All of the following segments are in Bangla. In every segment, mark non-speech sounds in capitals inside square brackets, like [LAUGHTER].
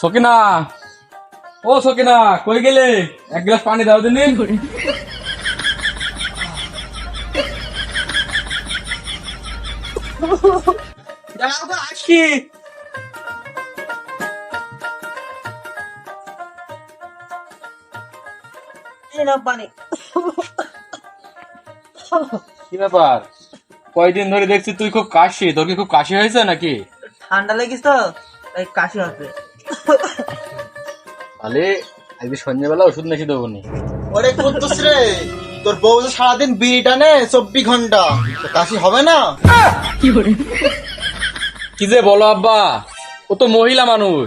সকিনা! ও সকিনা কই গেলে? এক গ্লাস পানি দাও দিনি। আসি পানি। কি ব্যাপার? কয়দিন ধরে দেখছি তুই খুব কাশি তোর কি খুব কাশি হয়েছে নাকি? ঠান্ডা লেগেছ তো কাশি হবে। তাহলে আজকে সন্ধ্যাবেলা ওষুধ নাকি দেবো নি। ওরে কুদ্দুস রে তোর বউ যে সারাদিন বিড়ি টানে চব্বিশ ঘণ্টা তো কাশি হবে না? কি যে বলো আব্বা ও তো মহিলা মানুষ।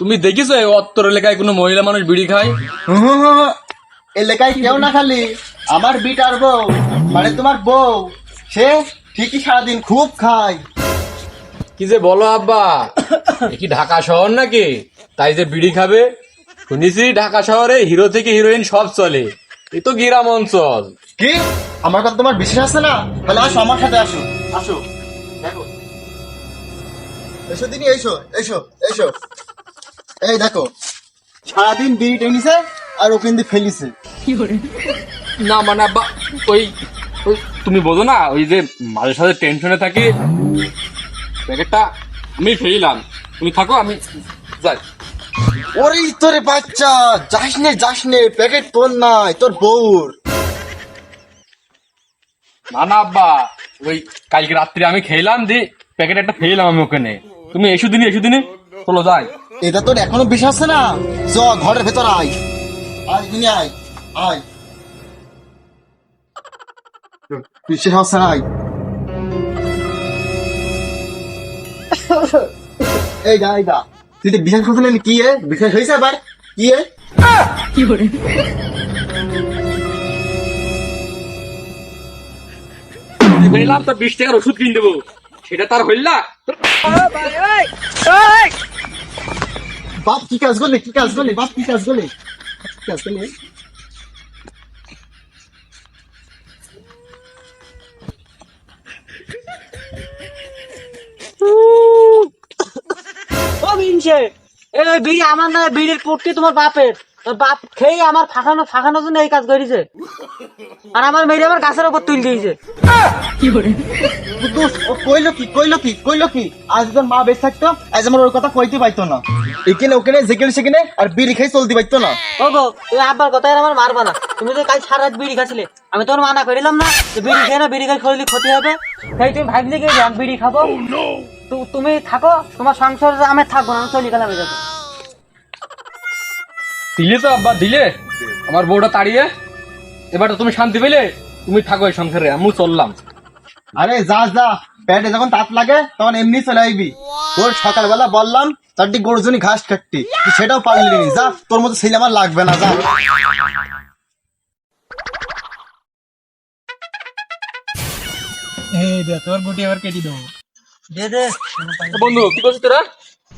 তুমি দেখিছো এই অত্তর এলাকায় কোনো মহিলা মানুষ বিড়ি খায়। এলাকায় কেউ না খালি আমার বিটার বউ মানে তোমার বউ সে ঠিকই সারাদিন খুব খায়। কি যে বলো আব্বা এ কি ঢাকা শহর নাকি? তাই যে বিড়ি খাবে? শুনেছি ঢাকা শহরে হিরো থেকে হিরোইন সব চলে। এ তো গ্রাম অঞ্চল। কি? আমার কথা তোমার বিশ্বাস আছে না? তাহলে আসো আমার সাথে আসো। আসো। দেখো। এসো দিনি এসো এসো এসো। এই দেখো। সারাদিন বিড়ি টেনিছে আর ও কিন্তু ফেলিছে। না মানে আব্বা ওই ওই তুমি বোঝো না ওই যে মাঝে সাথে টেনশনে থাকি। প্যাকেটটা আমি ফেরিলাম তুমি থাকো আমি যাই। ওরে তোরে বাচ্চা যাস নে যাস নে প্যাকেট তোর নাই তোর বউর। না না আব্বা ওই কালকে রাত্রে আমি খেলাম দি প্যাকেট একটা ফেলাম আমি ওখানে তুমি এসু দিনই এসু দিনই চলো যাই। এটা তোর এখনও বিশ্বাস আছে না? চ ঘরের ভেতর আয়। আয় দিনি আয় আয়। বিশ্বাস হচ্ছে না আয়। এই যা এই যা। তুই তো বিশ্বাস করছিলেন কি এ? বিশ্বাস হয়েছে এবার কি এ? ফেলাম তো বিশ টাকার ওষুধ কিনে দেবো। সেটা তার হইল না। বাপ কি কাজ করলে? কি কাজ করলে? বাপ কি কাজ করলে? কাজ করলে? ও বিনছে এই বিড়ি আমার না বিড়ির পুটকি তোমার বাপের। তোর বাপ খেয়ে আমার ফাঁকানো ফাঁকানোর জন্য এই কাজ করেছে আর আমার মেয়ে আমার গাছের উপর তুল দিয়েছে। কইলো কি কইলো কি কইলো কি? আজ তোর মা বেশ থাকতো আজ আমার ওর কথা কইতে পাইতো না। এখানে ওখানে যেখানে সেখানে আর বিড়ি খেয়ে চলতে পাইতো না। ও গো তুমি আব্বার কথায় আমার মারবা না। তুমি তো কাল সারা রাত বিড়ি খাচ্ছিলে আমি তোমার মানা করিলাম না যে বিড়ি খেয়ে না বিড়ি খাই শরীরে ক্ষতি হবে। তাই তুমি ভাবলি কি বিড়ি খাব? তু- তুমি থাকো তোমার সংসার আমি থাকব না আমি চলে গেলাম। দিলে তো আব্বা দিলে। আমার বউটা তাড়িয়ে। এবার তো তুমি শান্তি পেলে তুমি থাকো এই সংসারে আমি চললাম। আরে যা যা প্যাটে যখন তাপ লাগে তখন এমনি চলে আইবি। তোর সকালবেলা বললাম চারটি গরুজনী ঘাস কাটতি। তুই সেটাও পারলি নি। যা তোর মতো ছেলে আমার লাগবে না যা। এই দে তোর গুটি আবার কেটে দেবো। দে দে। বন্ধু কি করছিস তোরা?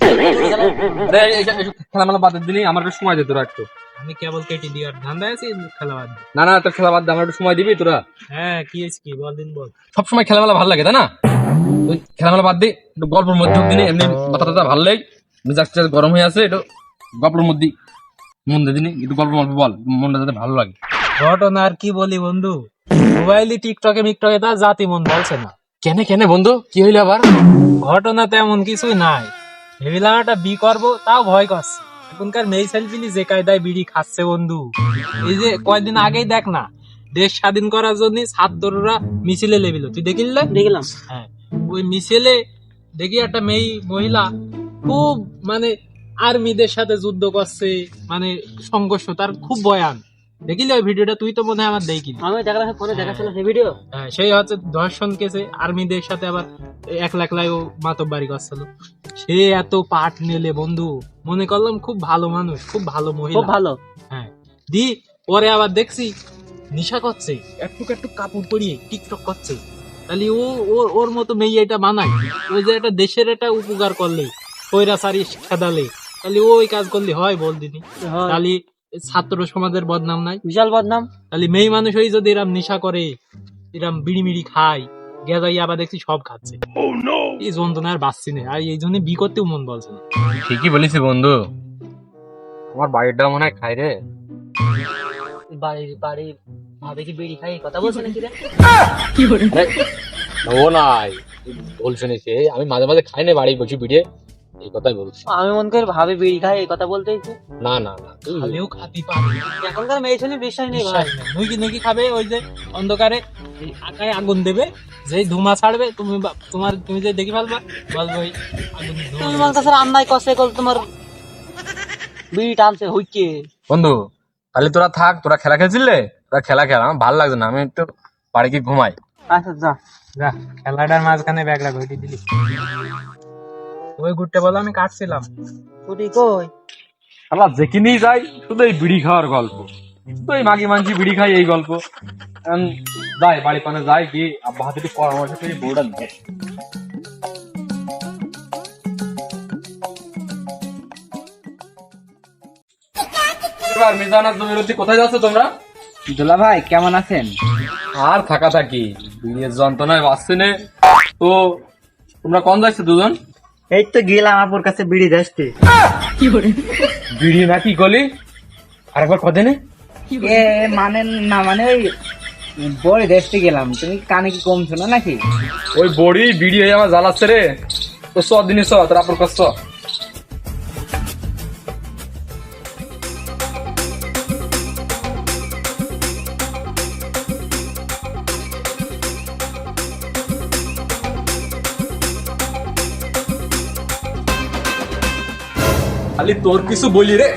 [LAUGHS] খেলামেলা দিনই আমার একটু সময় দে তোরা একটু। আমি কেবল কেটে আর ধান্দায় আছি খেলা বাদ না না তোর খেলা বাদ দে আমার একটু সময় দিবি তোরা। হ্যাঁ কি হয়েছে কি? বল দিন বল। সবসময় খেলামেলা ভালো লাগে তাই না? খেলামেলা বাদ দিয়ে একটু গল্পের মধ্যে দিনে এমনি মাথা টাথা ভালো লাগে। মেজাজ গরম হয়ে আছে একটু গল্পের মধ্যে মন দিয়ে দিনে একটু গল্প গল্প বল মনটা যাতে ভালো লাগে। ঘটনা আর কি বলি বন্ধু? মোবাইলে টিকটকে মিকটকে তার জাতি মন বলছে না। কেন কেন বন্ধু? কি হইলে আবার? ঘটনা তেমন কিছুই নাই। ভেবিলাম একটা বি করব তাও ভয় করছে। এখনকার মেয়ে সেলফিনি যে কায়দায় বিড়ি খাচ্ছে বন্ধু। এই যে কয়দিন আগেই দেখ না দেশ স্বাধীন করার জন্য ছাত্ররা মিছিলে লেবিল। তুই দেখিলে দেখলাম। হ্যাঁ ওই মিছিলে দেখি একটা মেয়ে মহিলা খুব মানে আর্মিদের সাথে যুদ্ধ করছে মানে সংঘর্ষ তার খুব বয়ান। দেখিলে ওই ভিডিওটা তুই তো মনে হয় আমার দেখিনি। আমি দেখলাম ফোনে দেখাচ্ছিল সেই ভিডিও। হ্যাঁ, সেই হচ্ছে ধর্ষণ কেসে আর্মিদের সাথে আবার ও মাতব্বারি করছিল। সে এত পাট নিলে বন্ধু মনে করলাম খুব ভালো মানুষ খুব ভালো খুব ভালো। হ্যাঁ দি পরে আবার দেখছি নিশা করছে একটু একটু কাপড় পরিয়ে টিকটক করছে। তাহলে ও ওর ওর মতো মেয়ে এটা বানায় ওই যে একটা দেশের একটা উপকার করলে কৈরাচারি খেদালে। তাহলে ও ওই কাজ করলে হয় বল হয়। তাহলে ছাত্র সমাজের বদনাম নাই। বিশাল বদনাম। তাহলে মেয়ে মানুষ হয়ে যদি এরম নেশা করে এরম বিড়ি মিড়ি খায় গেজাই আবার দেখছি সব খাচ্ছে। এই যন্ত্রণা আর বাঁচছি না। আর এই জন্য বি করতেও মন বলছে না। ঠিকই বলিস বন্ধু। আমার বাড়িটা মনে হয় খাই রে। বাড়ির বাড়ি ভাবে কি বিড়ি খাই কথা বলছে নাকি রে? ও নাই। ভুল শুনেছি। আমি মাঝে মাঝে খাই না বাড়ি বসে বিড়ে এই কথাই বলছি। আমি মন করে ভাবে বিড়ি খাই এই কথা বলতেইছি না না না খালেও খাতি পাবে এখনকার মেয়ে ছেলে বিশ্বাস নেই ভাই। নুকি নুকি খাবে ওই যে অন্ধকারে এই আকায় আগুন দেবে যেই ধুমা ছাড়বে তুমি তোমার তুমি যে দেখি ফেলবা বলবে ওই আগুন ধোঁয়া তুমি মন কাছে রান্নায় কষে কল তোমার বিড়ি টানছে হুইকে। বন্ধু তাহলে তোরা থাক তোরা খেলা খেলছিলে? তোরা খেলা খেলা আমার ভালো লাগছে না আমি একটু বাড়ি গিয়ে ঘুমাই। আচ্ছা যা। যা খেলাটার মাঝখানে ব্যাগটা ঘটি দিলি। ওই গুড়টা বলো আমি কাটছিলাম। ছুটি কই? আল্লাহ যেখানেই যাই শুধু এই বিড়ি খাওয়ার গল্প। শুধু এই মাগি মানছি বিড়ি খাই এই গল্প। যাই বাড়ি পানে যাই গিয়ে আব্বা হাতে একটু পরামর্শ করে বউটা নেয় এবার মিজানার জমির কোথায় যাচ্ছ তোমরা? দুলা ভাই কেমন আছেন? আর থাকা থাকি। বিড়ির যন্ত্রণায় বাঁচছে নে। তো তোমরা কোন যাচ্ছ দুজন? এই তো গেলাম আপুর কাছে বিড়ি দেখতে। বিড়ি না কি গলি আরেকবার কদে নে এ মানে না মানে ওই বড়ি দেখতে গেলাম। তুমি কানে কি কমছো না নাকি? ওই বড়ি বিড়ি হয়ে আমার জ্বালাচ্ছে রে। তো স দিনই স তারপর কষ্ট খালি তোর কিছু বলি রে।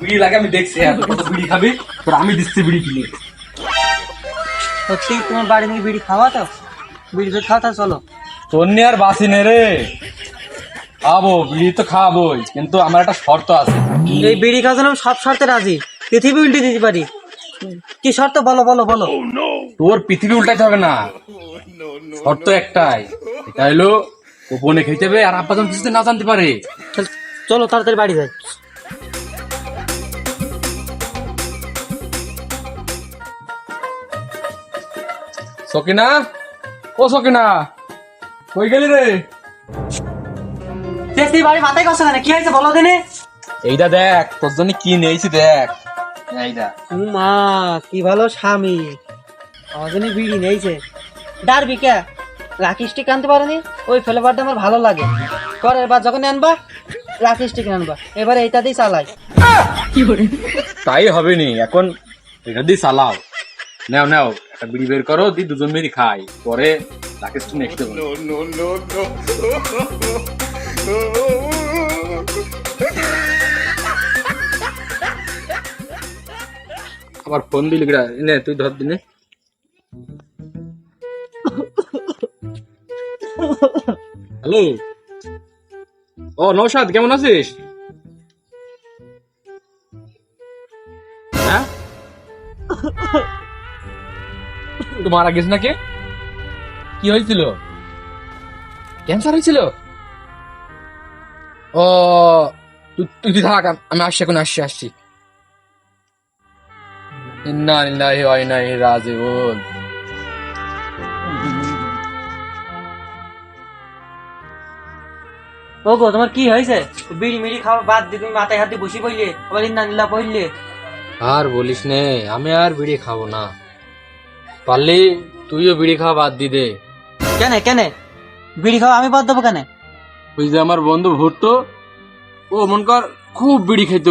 বিড়ি লাগে আমি দেখছি কত বিড়ি খাবি? তোর আমি দিচ্ছি বিড়ি কিনে। সত্যি তোমার বাড়ি থেকে বিড়ি খাওয়া তো? বিড়ি ফের খাওয়া চলো। তোর নিয়ে আর বাসি নে রে। খাব বিড়ি তো খাবোই কিন্তু আমার একটা শর্ত আছে। এই বিড়ি খাওয়ার জন্য আমি সব শর্তে রাজি। পৃথিবী উল্টে দিতে পারি। কি শর্ত? বলো বলো বলো। তোর পৃথিবী উল্টাইতে হবে না। শর্ত একটাই এটা হলো গোপনে খেতে হবে আর আব্বা যখন কিছুতে না জানতে পারে। চলো তাড়াতাড়ি বাড়ি যাই। সকিনা? ও সকিনা কই গেলি রে? চেষ্টি বাড়ি মাথায় কষ্ট কেন? কি হয়েছে বলো দিনে। এইটা দেখ তোর জন্য কি নিয়েছি দেখ। এইটা মা কি ভালো স্বামী। আমার জন্য বিড়ি নেইছে ডারবি কে? লাকি স্টিক আনতে পারেনি? ওই ফ্লেভারটা আমার ভালো লাগে। পরে এবার যখন আনবা লাকি স্টিক আনবা। এবারে এইটা দিয়ে চালাই। তাই হবে নি এখন এটা দিয়ে চালাও। নাও নাও একটা বিড়ি বের করো দি দুজন মিলি খাই। পরে রাকেশ তুমি একটু আবার ফোন দিলি নে তুই ধর দিনে। হ্যালো। ও নৌসাদ কেমন আছিস? হ্যাঁ? মারা গেছ নাকি? কি হয়েছিল? ক্যান্সার হয়েছিল? ও, তুই তুই থাক, আমি আসছি, এখন আসছি আসছি। ইন্না লিল্লাহি ওয়া ইন্না ও গো তোমার কি হয়েছে? বিড়ি মিড়ি খাওয়া বাদ দিয়ে তুমি মাথায় হাতে বসে পড়লে আবার ইন্না নিল্লা পড়লে আর বলিস নে আমি আর বিড়ি খাব না। পারলে তুইও বিড়ি খাওয়া বাদ দি দে। কেন কেন? বিড়ি খাওয়া আমি বাদ দেবো কেন? ওই যে আমার বন্ধু ভুট্টো ও মন কর খুব বিড়ি খেত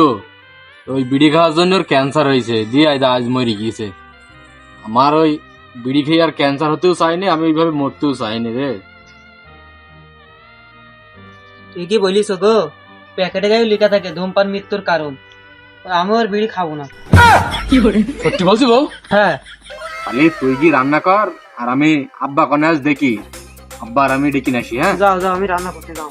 ওই বিড়ি খাওয়ার জন্য ওর ক্যান্সার হয়েছে দিয়ে আজ আজ মরে গিয়েছে। আমার ওই বিড়ি খেয়ে আর ক্যান্সার হতেও চাইনি আমি ওইভাবে মরতেও চাইনি রে। ঠিকই বলিস গো প্যাকেটে গায়ে লেখা থাকে ধূমপান মৃত্যুর কারণ। আমি আর বিড়ি খাব না। সত্যি বলছি বউ? হ্যাঁ। আরে তুই কি রান্না কর? আর আমি আব্বা কনে আজ দেখি। আব্বা আর আমি ডেকে নিয়ে আসি হ্যাঁ? যাও যাও আমি রান্না করতে যাও।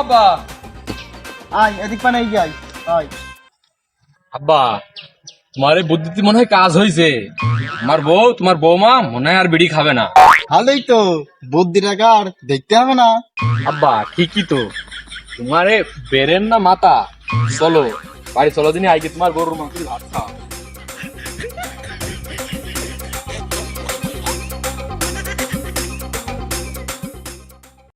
আব্বা? আয় এদিক পানে আয়। আয়। আব্বা তোমার এই বুদ্ধিতে মনে হয় কাজ হয়েছে আমার বউ তোমার বৌমা মনে হয় আর বিড়ি খাবে না। ভালোই তো বুদ্ধিটা কার দেখতে হবে না। আব্বা ঠিকই তো। তোমার এ বেরেন না মাথা চলো বাড়ি চলো দিনই আইকে তোমার গরুর মাংস ভাত খাও